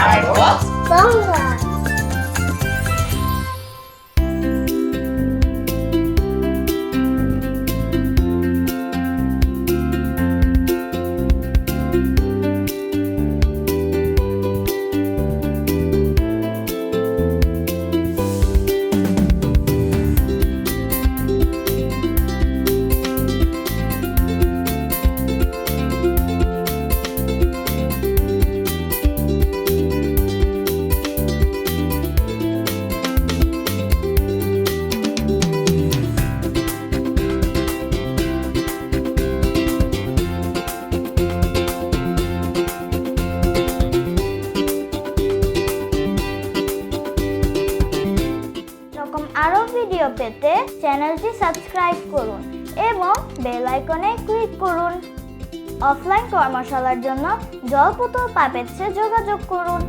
爱我帮我 video পেতে চ্যানেলটি subscribe করুন এবং বেল আইকনে ক্লিক করুন। অফলাইন কর্মশালার জন্য জলপুতুল পাপেটসে যোগাযোগ করুন।